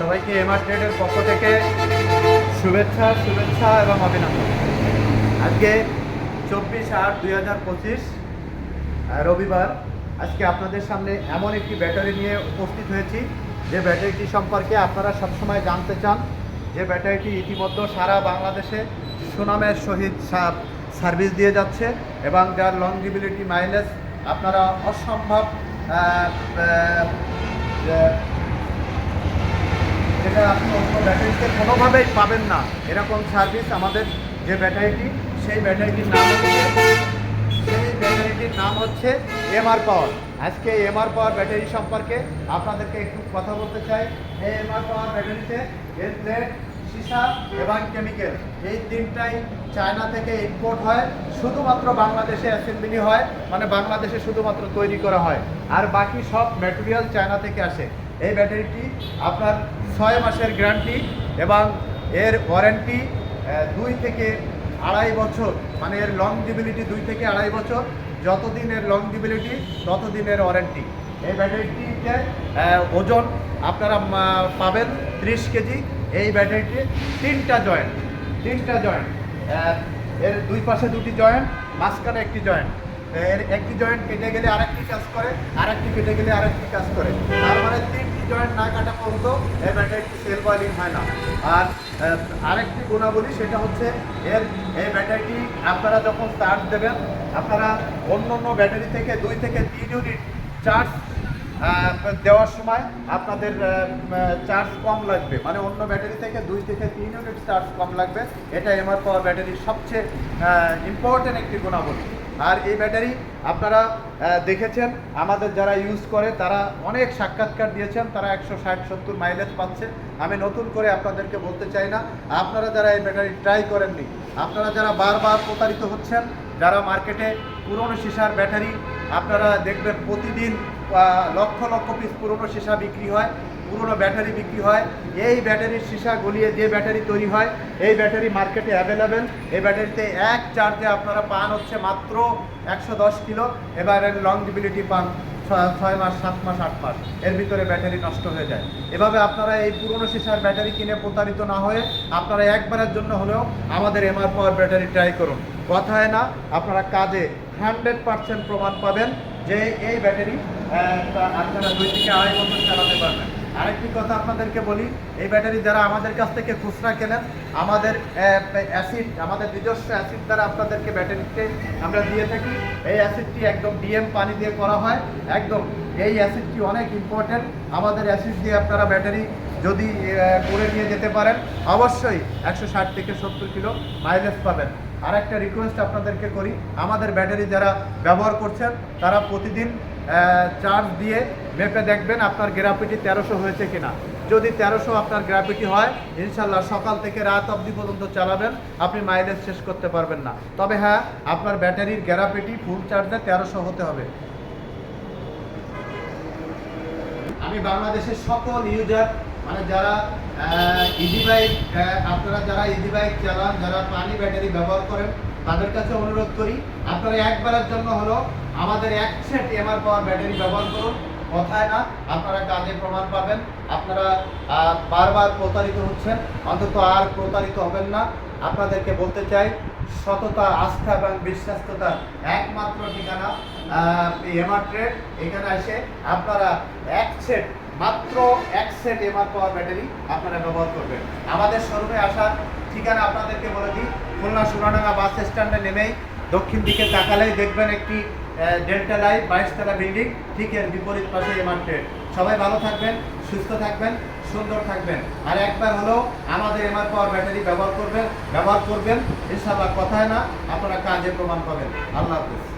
সবাইকে এমআর ট্রেডের পক্ষ থেকে শুভেচ্ছা শুভেচ্ছা এবং অভিনন্দন। আজকে চব্বিশ আট দুই হাজার পঁচিশ রবিবার। আজকে আপনাদের সামনে এমন একটি ব্যাটারি নিয়ে উপস্থিত হয়েছি। যে ব্যাটারিটি সম্পর্কে আপনারা সবসময় জানতে চান। যে ব্যাটারিটি ইতিমধ্যে সারা বাংলাদেশে সুনামের সহিত সার্ভিস দিয়ে যাচ্ছে এবং যার লংজিবিলিটি মাইলেজ আপনারা অসম্ভব যেটা আপনি অন্য ব্যাটারিতে কোনোভাবেই পাবেন না। এরকম সার্ভিস আমাদের যে ব্যাটারিটি, সেই ব্যাটারিটির নাম হচ্ছে সেই ব্যাটারিটির নাম হচ্ছে এমআর পাওয়ার আজকে এমআর পাওয়ার ব্যাটারি সম্পর্কে আপনাদেরকে একটু কথা বলতে চাই। এই এমআর পাওয়ার ব্যাটারিতে এর প্লেট সীসা এবং কেমিক্যাল এই তিনটাই চায়না থেকে ইম্পোর্ট হয়। শুধুমাত্র বাংলাদেশে অ্যাসেম্বলি হয় মানে বাংলাদেশে শুধুমাত্র তৈরি করা হয়। আর বাকি সব ম্যাটেরিয়াল চায়না থেকে আসে। এই ব্যাটারিটি আপনার ছয় মাসের গ্যারান্টি এবং এর ওয়ারেন্টি দুই থেকে আড়াই বছর। মানে এর লংজিবিলিটি দুই থেকে আড়াই বছর। যতদিন এর লংজিবিলিটি ততদিনের ওয়ারেন্টি। এই ব্যাটারিটিতে ওজন আপনারা পাবেন ত্রিশ কেজি। এই ব্যাটারিটি তিনটা জয়েন্ট তিনটা জয়েন্ট। এর দুই পাশে দুটি জয়েন্ট, মাঝখানে একটি জয়েন্ট। এর একটি জয়েন্ট কেটে গেলে আরেকটি কাজ করে, আরেকটি কেটে গেলে আরেকটি কাজ করে। তার মানে জয়েন্ট না কাটা পর্যন্ত এই ব্যাটারিটি সেল বয়লিং হয় না। আর আরেকটি গুণাবলী সেটা হচ্ছে এর, এই ব্যাটারিটি আপনারা যখন চার্জ দেবেন, আপনারা অন্য অন্য ব্যাটারি থেকে দুই থেকে তিন ইউনিট চার্জ দেওয়ার সময় আপনাদের চার্জ কম লাগবে। মানে অন্য ব্যাটারি থেকে দুই থেকে তিন ইউনিট চার্জ কম লাগবে। এটা এমআর পাওয়ার ব্যাটারির সবচেয়ে ইম্পর্টেন্ট একটি গুণাবলী। আর এই ব্যাটারি আপনারা দেখেছেন, আমাদের যারা ইউজ করে, তারা অনেক সাক্ষাৎকার দিয়েছেন, তারা একশো ষাট সত্তর মাইলেজ পাচ্ছে। আমি নতুন করে আপনাদেরকে বলতে চাই না, আপনারা যারা এই ব্যাটারি ট্রাই করেননি, আপনারা যারা বারবার প্রতারিত হচ্ছেন, যারা মার্কেটে পুরনো সীসার ব্যাটারি, আপনারা দেখবেন প্রতিদিন লক্ষ লক্ষ পিস পুরনো সীসা বিক্রি হয়। পুরনো ব্যাটারি বিক্রি হয়। এই ব্যাটারির সীসা গলিয়ে যে ব্যাটারি তৈরি হয়, এই ব্যাটারি মার্কেটে অ্যাভেলেবেল এই ব্যাটারিতে এক চার্জে আপনারা পান হচ্ছে মাত্র একশো দশ কিলো। এবার লংজিবিলিটি পান ছয় মাস, সাত মাস, আট মাস। এর ভিতরে ব্যাটারি নষ্ট হয়ে যায়। এভাবে আপনারা এই পুরনো সীসার ব্যাটারি কিনে প্রতারিত না হয়ে আপনারা একবারের জন্য হলেও আমাদের এমআর পাওয়ার ব্যাটারি ট্রাই করুন। কথায় না, আপনারা কাজে হান্ড্রেড পার্সেন্ট প্রমাণ পাবেন যে এই ব্যাটারি আপনারা দুই থেকে আড়াই বছর চালাতে পারবেন। আরেকটি কথা আপনাদেরকে বলি, এই ব্যাটারি যারা আমাদের কাছ থেকে খুচরা কেনেন, আমাদের অ্যাসিড, আমাদের নিজস্ব অ্যাসিড দ্বারা আপনাদেরকে ব্যাটারিতে আমরা দিয়ে থাকি। এই অ্যাসিডটি একদম ডিএম পানি দিয়ে করা হয়। একদম, এই অ্যাসিডটি অনেক ইম্পর্ট্যান্ট আমাদের অ্যাসিড দিয়ে আপনারা ব্যাটারি যদি করে নিয়ে যেতে পারেন, অবশ্যই একশো ষাট থেকে সত্তর কিলো মাইলেজ পাবেন। আর একটা রিকোয়েস্ট আপনাদেরকে করি, আমাদের ব্যাটারি যারা ব্যবহার করছেন, তারা প্রতিদিন চার্জ দিয়ে মেপে দেখবেন আপনার গ্রাফিটি তেরোশো হয়েছে কিনা। যদি তেরোশো আপনার গ্রাফিটি হয়, ইনশাল্লাহ সকাল থেকে রাত অবধি পর্যন্ত চালাবেন, আপনি মাইলেজ শেষ করতে পারবেন না। তবে হ্যাঁ আপনার ব্যাটারির গ্রাফিটি ফুল চার্জে তেরোশো হতে হবে। আমি বাংলাদেশের সকল ইউজার মানে যারা ইজি বাইক আপনারা যারা ইজি বাইক চালান, যারা পানি ব্যাটারি ব্যবহার করেন, তাদের কাছে অনুরোধ করি, আপনারা একবারের জন্য হলো আমাদের এক সেট এমআর পাওয়ার ব্যাটারি ব্যবহার করুন। কথায় না, আপনারা কাজে প্রমাণ পাবেন। আপনারা বারবার প্রতারিত হচ্ছেন, অন্তত আর প্রতারিত হবেন না। আপনাদেরকে বলতে চাই, সততা, আস্থা এবং বিশ্বাস্ততার একমাত্র ঠিকানা এমআর ট্রেড এখানে এসে আপনারা এক সেট মাত্র এক সেট এমআর পাওয়ার ব্যাটারি আপনারা ব্যবহার করবেন। আমাদের শোরুমে আসার ঠিকানা আপনাদেরকে বলে দিই। খুলনা সোনাডাঙ্গা বাস স্ট্যান্ডে নেমেই দক্ষিণ দিকে তাকালেই দেখবেন একটি ডেল্টা লাইট বাইশতলা বিল্ডিং, ঠিক এর বিপরীত পাশে এমআর ট্রেড সবাই ভালো থাকবেন, সুস্থ থাকবেন, সুন্দর থাকবেন। আর একবার হলেও আমাদের এমআর পাওয়ার ব্যাটারি ব্যবহার করবেন ব্যবহার করবেন, ইনশাআল্লাহ কথায় না, আপনারা কাজে প্রমাণ পাবেন। আল্লাহ হাফিজ।